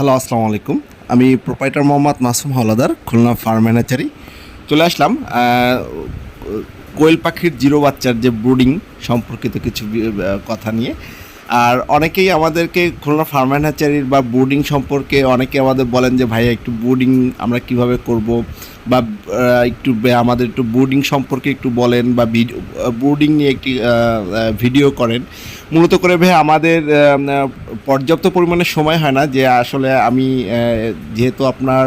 Hello, আসসালামু আলাইকুম। আমি প্রোপাইটার মোহাম্মদ মাসুম হলাদার খুলনা ফার্ম ম্যানেজারি চলে আসলাম কোয়েল পাখির জিরো বাচ্চার যে ব্রুডিং সম্পর্কিত কিছু কথা নিয়ে। আর অনেকেই আমাদেরকে খুলনা ফার্ম ম্যানেজারির বা ব্রুডিং সম্পর্কে অনেকে আমাদের বলেন যে, ভাইয়া, একটু ব্রুডিং আমরা কীভাবে করব? বা একটু আমাদের একটু বোর্ডিং সম্পর্কে একটু বলেন বা ব্রুডিং নিয়ে একটি ভিডিও করেন। মূলত করে ভাই, আমাদের পর্যাপ্ত পরিমাণে সময় হয় না যে আসলে আমি যেহেতু আপনার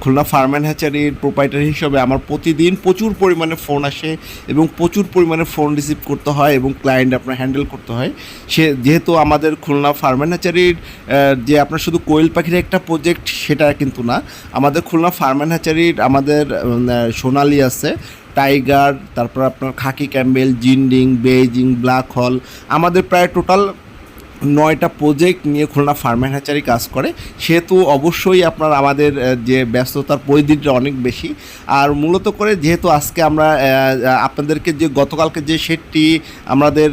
খুলনা ফার্ম অ্যান্ড হ্যাচারির প্রোপাইটার হিসেবে আমার প্রতিদিন প্রচুর পরিমাণে ফোন আসে এবং প্রচুর পরিমাণে ফোন রিসিভ করতে হয় এবং ক্লায়েন্ট আপনার হ্যান্ডেল করতে হয়। সে, যেহেতু আমাদের খুলনা ফার্ম অ্যান্ড হ্যাচারির যে আপনার শুধু কোয়েল পাখির একটা প্রজেক্ট সেটা কিন্তু না। আমাদের খুলনা ফার্ম অ্যান্ড হ্যাচারির আমাদের সোনালি আছে, টাইগার, তারপর আপনার খাকি ক্যাম্বেল, জিন্ডিং, বেইজিং, ব্ল্যাক হল, আমাদের প্রায় টোটাল নয়টা প্রজেক্ট নিয়ে খুলনা ফার্মের হ্যাচারি কাজ করে। সেহেতু অবশ্যই আপনার আমাদের যে ব্যস্ততার পরিধিটা অনেক বেশি। আর মূলত করে যেহেতু আজকে আমরা আপনাদেরকে যে গতকালকে যে শেডটি আমাদের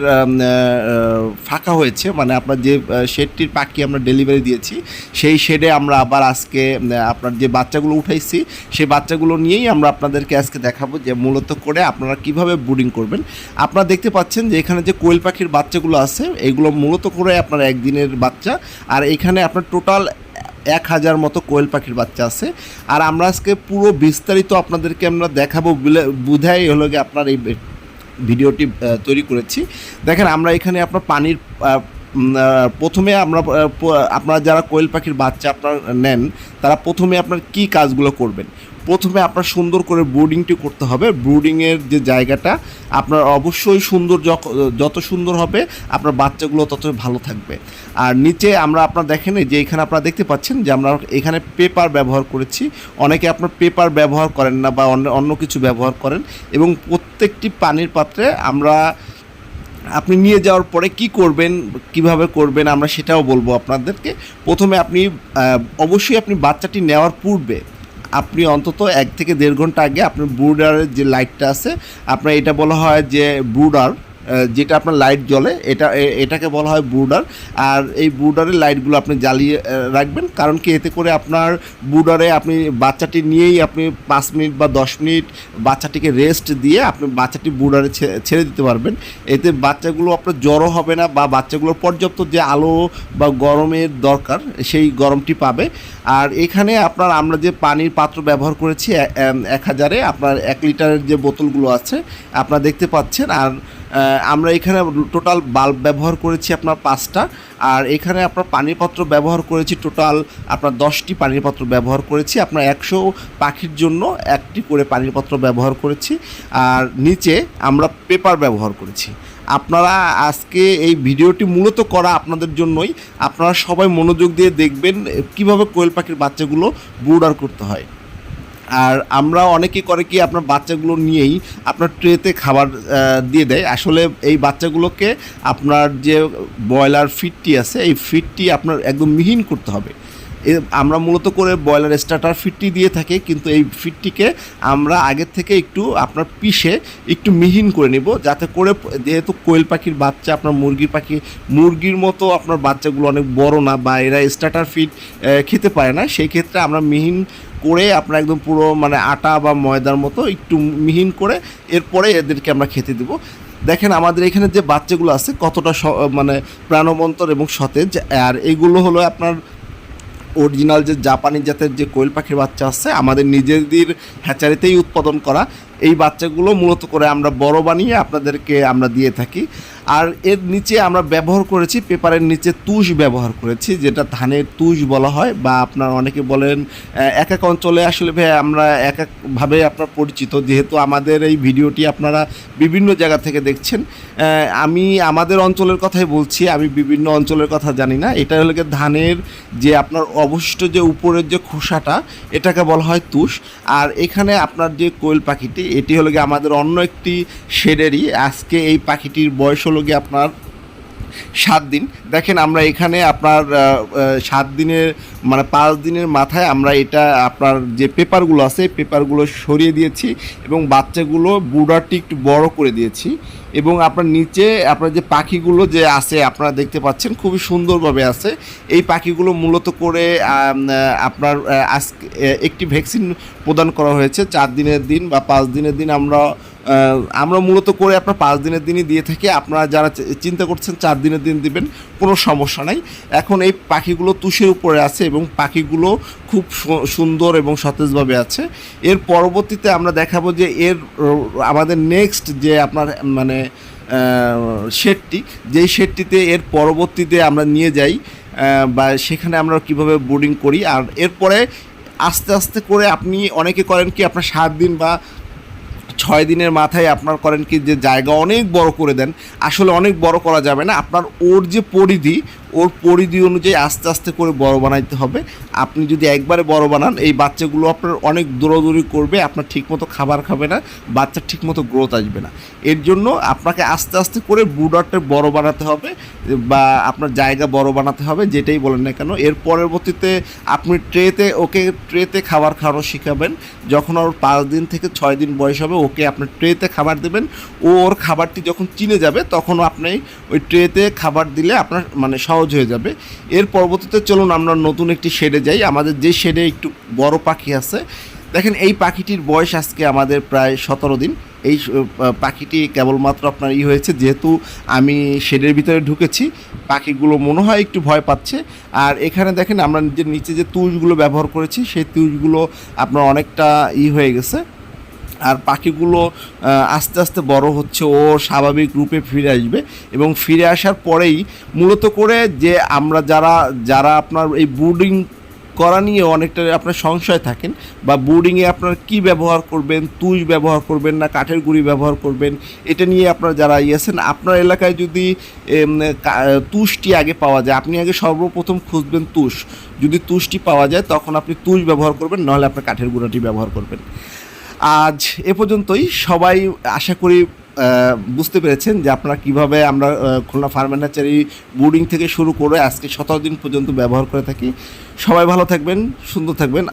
ফাঁকা হয়েছে মানে আপনার যে শেডটির পাখি আমরা ডেলিভারি দিয়েছি, সেই শেডে আমরা আবার আজকে আপনার যে বাচ্চাগুলো উঠাইছি, সেই বাচ্চাগুলো নিয়েই আমরা আপনাদেরকে আজকে দেখাবো যে মূলত করে আপনারা কীভাবে ব্রুডিং করবেন। আপনারা দেখতে পাচ্ছেন যে এখানে যে কোয়েল পাখির বাচ্চাগুলো আছে, এগুলো মূলত করে আপনার একদিনের বাচ্চা। আর এখানে আপনার টোটাল এক হাজার মতো কোয়েল পাখির বাচ্চা আছে। আর আমরা আজকে পুরো বিস্তারিত আপনাদেরকে আমরা দেখাবো বুঝাই হলো গিয়ে আপনার এই ভিডিওটি তৈরি করেছি। দেখেন, আমরা এখানে আপনার পানির প্রথমে আমরা আপনারা যারা কোয়েল পাখির বাচ্চা আপনার নেন, তারা প্রথমে আপনার কি কাজগুলো করবেন? প্রথমে আপনার সুন্দর করে ব্রুডিংটি করতে হবে। ব্রুডিংয়ের যে জায়গাটা, আপনার অবশ্যই সুন্দর যত সুন্দর হবে, আপনার বাচ্চাগুলো তত ভালো থাকবে। আর নিচে আমরা আপনার দেখেন যে এখানে আপনারা দেখতে পাচ্ছেন যে আমরা এখানে পেপার ব্যবহার করেছি। অনেকে আপনার পেপার ব্যবহার করেন না বা অন্য অন্য কিছু ব্যবহার করেন এবং প্রত্যেকটি পানির পাত্রে আমরা আপনি নিয়ে যাওয়ার পরে কি করবেন, কীভাবে করবেন, আমরা সেটাও বলব আপনাদেরকে। প্রথমে আপনি অবশ্যই আপনি বাচ্চাটি নেওয়ার পূর্বে আপনি অন্তত এক থেকে দেড় ঘণ্টা আগে আপনার ব্রুডারের যে লাইটটা আছে, আপনার এটা বলা হয় যে ব্রুডার যেটা আপনার লাইট জ্বলে, এটা এটাকে বলা হয় ব্রুডার আর এই ব্রুডারের লাইটগুলো আপনি জ্বালিয়ে রাখবেন। কারণ কি, এতে করে আপনার ব্রুডারে আপনি বাচ্চাটি নিয়েই আপনি পাঁচ মিনিট বা দশ মিনিট বাচ্চাটিকে রেস্ট দিয়ে আপনি বাচ্চাটি ব্রুডারে ছেড়ে দিতে পারবেন। এতে বাচ্চাগুলো আপনার জ্বরও হবে না বা বাচ্চাগুলোর পর্যাপ্ত যে আলো বা গরমের দরকার, সেই গরমটি পাবে। আর এখানে আপনার, আমরা যে পানির পাত্র ব্যবহার করেছি এক হাজারে, আপনার এক লিটারের যে বোতলগুলো আছে, আপনারা দেখতে পাচ্ছেন। আর আমরা এখানে টোটাল বাল্ব ব্যবহার করেছি আপনার পাঁচটা, আর এখানে আপনার পানির পাত্র ব্যবহার করেছি টোটাল আপনার দশটি পানির পাত্র ব্যবহার করেছি, আপনার একশো পাখির জন্য একটি করে পানির পাত্র ব্যবহার করেছি, আর নিচে আমরা পেপার ব্যবহার করেছি। আপনারা আজকে এই ভিডিওটি মূলত করা আপনাদের জন্যই, আপনারা সবাই মনোযোগ দিয়ে দেখবেন কীভাবে কোয়েল পাখির বাচ্চাগুলো ব্রুডার করতে হয়। আর আমরা অনেকে করে কি আপনার বাচ্চাগুলো নিয়েই আপনার ট্রেতে খাবার দিয়ে দেয়। আসলে এই বাচ্চাগুলোকে আপনার যে ব্রয়লার ফিডটি আছে, এই ফিডটি আপনার একদম মিহিন করতে হবে। আমরা মূলত করে ব্রয়লার স্টার্টার ফিডটি দিয়ে থাকি, কিন্তু এই ফিডটিকে আমরা আগের থেকে একটু আপনার পিষে একটু মিহিন করে নিব, যাতে করে যেহেতু কোয়েল পাখির বাচ্চা, আপনার মুরগির পাখি, মুরগির মতো আপনার বাচ্চাগুলো অনেক বড় না বা এরা স্টার্টার ফিড খেতে পারে না। সেই ক্ষেত্রে আমরা মিহিন করে আপনার একদম পুরো মানে আটা বা ময়দার মতো একটু মিহিন করে এরপরে এদেরকে আমরা খেতে দেব। দেখেন আমাদের এখানে যে বাচ্চাগুলো আছে কতটা মানে প্রাণবন্তর এবং সতেজ। আর এইগুলো হলো আপনার অরিজিনাল যে জাপানি জাতের যে কোয়েল পাখির বাচ্চা আছে, আমাদের নিজেদের হ্যাচারিতেই উৎপাদন করা। এই বাচ্চাগুলো মূলত করে আমরা বড় বানিয়ে আপনাদেরকে আমরা দিয়ে থাকি। আর এর নিচে আমরা ব্যবহার করেছি, পেপারের নিচে তুষ ব্যবহার করেছি, যেটা ধানের তুষ বলা হয়, বা আপনার অনেকে বলেন এক এক অঞ্চলে আসলে ভাই আমরা এক একভাবে আপনার পরিচিত, যেহেতু আমাদের এই ভিডিওটি আপনারা বিভিন্ন জায়গা থেকে দেখছেন আমি আমাদের অঞ্চলের কথাই বলছি, আমি বিভিন্ন অঞ্চলের কথা জানি না, এটা হলো ধানের যে আপনার অবশিষ্ট যে উপরের যে খোসাটা, এটাকে বলা হয় তুষ, আর এখানে আপনার যে কোয়েল পাখিটি, এটি হলো আমাদের অন্য একটি শেডেরই, আজকে এই পাখিটির বয়স হলো গিয়ে আপনার সাত দিন। দেখেন আমরা এখানে আপনার সাত দিনের মানে পাঁচ দিনের মাথায় আমরা এটা আপনার যে পেপারগুলো আছে, পেপারগুলো সরিয়ে দিয়েছি এবং বাচ্চাগুলো বুড়াটি একটু বড় করে দিয়েছি এবং আপনার নিচে আপনার যে পাখিগুলো যে আছে আপনারা দেখতে পাচ্ছেন খুবই সুন্দরভাবে আছে। এই পাখিগুলো মূলত করে আপনার আজকে একটি ভ্যাকসিন প্রদান করা হয়েছে। চার দিনের দিন বা পাঁচ দিনের দিন আমরা আমরা মূলত করে আপনার পাঁচ দিনের দিনই দিয়ে থাকি। আপনারা যারা চিন্তা করছেন চার দিনের দিন দিবেন, কোনো সমস্যা নাই। এখন এই পাখিগুলো তুষের উপরে আছে এবং পাখিগুলো খুব সুন্দর এবং সতেজভাবে আছে। এর পরবর্তীতে আমরা দেখাবো যে এর আমাদের নেক্সট যে আপনার মানে শেডটি, যেই শেডটিতে এর পরবর্তীতে আমরা নিয়ে যাই বা সেখানে আমরা কীভাবে বোর্ডিং করি। আর এরপরে আস্তে আস্তে করে আপনি, অনেকে করেন কি, আপনার সাত দিন বা ছয় দিনের মাথায় আপনার করেন কি যে জায়গা অনেক বড় করে দেন। আসলে অনেক বড় করা যাবে না। আপনার ওর যে পরিধি ওর পরিধি অনুযায়ী আস্তে আস্তে করে বড় বানাইতে হবে। আপনি যদি একবারে বড় বানান, এই বাচ্চাগুলো আপনার অনেক দৌড়াদৌড়ি করবে, আপনার ঠিকমতো খাবার খাবে না, বাচ্চার ঠিকমতো গ্রোথ আসবে না। এর জন্য আপনাকে আস্তে আস্তে করে বুডারটা বড় বানাতে হবে বা আপনার জায়গা বড় বানাতে হবে, যেটাই বলেন না কেন। এর পরবর্তীতে আপনি ট্রেতে ওকে ট্রেতে খাবার খাওয়ানো শেখাবেন। যখন ওর পাঁচ দিন থেকে ছয় দিন বয়স হবে, ওকে আপনি ট্রেতে খাবার দেবেন। ও ওর খাবারটি যখন চিনে যাবে, তখন আপনি ওই ট্রেতে খাবার দিলে আপনার মানে সহজ হয়ে যাবে। এর পরবর্তীতে চলুন আমরা নতুন একটি শেডে যাই। আমাদের যে শেডে একটু বড় পাখি আছে, দেখেন এই পাখিটির বয়স আজকে আমাদের প্রায় সতেরো দিন। এই পাখিটি কেবলমাত্র আপনার ই হয়েছে, যেহেতু আমি শেডের ভিতরে ঢুকেছি, পাখিগুলো মনে হয় একটু ভয় পাচ্ছে। আর এখানে দেখেন আমরা যে নিচে যে তুষগুলো ব্যবহার করেছি, সেই তুষগুলো আপনার অনেকটা ই হয়ে গেছে। আর পাখিগুলো আস্তে আস্তে বড় হচ্ছে, ও স্বাভাবিক রূপে ফিরে আসবে এবং ফিরে আসার পরেই মূলত করে যে আমরা যারা যারা আপনার এই বুডিং করা নিয়ে অনেকটা আপনার সংশয় থাকেন বা বোর্ডিংয়ে আপনার কি ব্যবহার করবেন, তুষ ব্যবহার করবেন না, কাঠের গুঁড়ি ব্যবহার করবেন, এটা নিয়ে আপনারা যারা ইয়েছেন আপনার এলাকায় যদি তুষটি আগে পাওয়া যায়, আপনি আগে সর্বপ্রথম খুঁজবেন তুষ। যদি তুষটি পাওয়া যায়, তখন আপনি তুষ ব্যবহার করবেন, নাহলে আপনার কাঠের গুঁড়াটি ব্যবহার করবেন। আজ এ পর্যন্তই। সবাই আশা করি বুঝতে পেরেছেন যে আপনারা কীভাবে আমরা খুলনা ফার্মেন্টাচারি বোর্ডিং থেকে শুরু করে আজকে সতেরো দিন পর্যন্ত ব্যবহার করে থাকি। সবাই ভালো থাকবেন, সুন্দর থাকবেন।